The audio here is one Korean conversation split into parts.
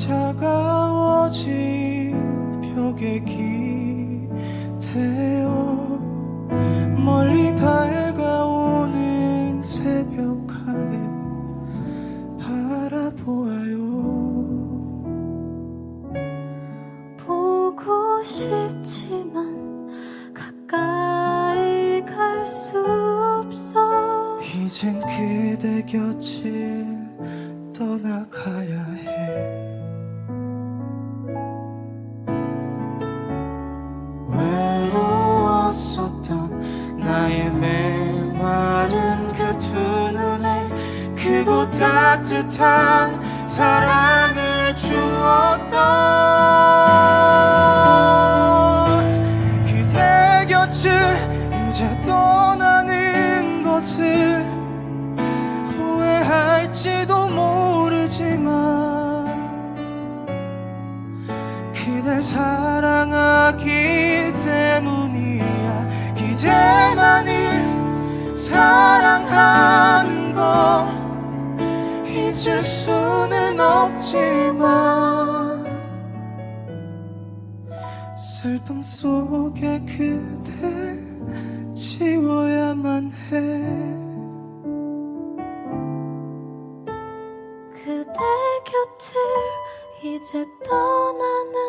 차가워진 벽에 기대어 멀리 밝아오는 새벽 하늘 바라보아요. 보고 싶지만 가까이 갈 수 없어. 이젠 그대 곁을 떠나가야 해 따뜻한 사랑을 주었던 그대 곁을 이제 떠나는 것을 후회할지도 모르지만 그댈 사랑하기 때문이야. 그대만을 잊을 수는 없지만 슬픔 속에 그대 지워야만 해. 그대 곁을 이제 떠나는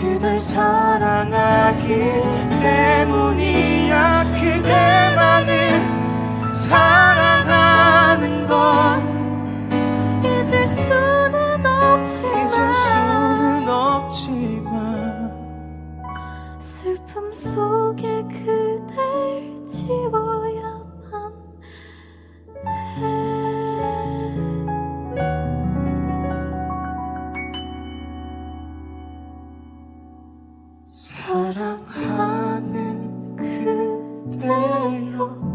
그댈 사랑하기 때문이야. 그대만을 사랑하는 건 잊을 수는 없지만 잊을 수는 없지만 슬픔 속에 그댈 지워 사랑하는 그대여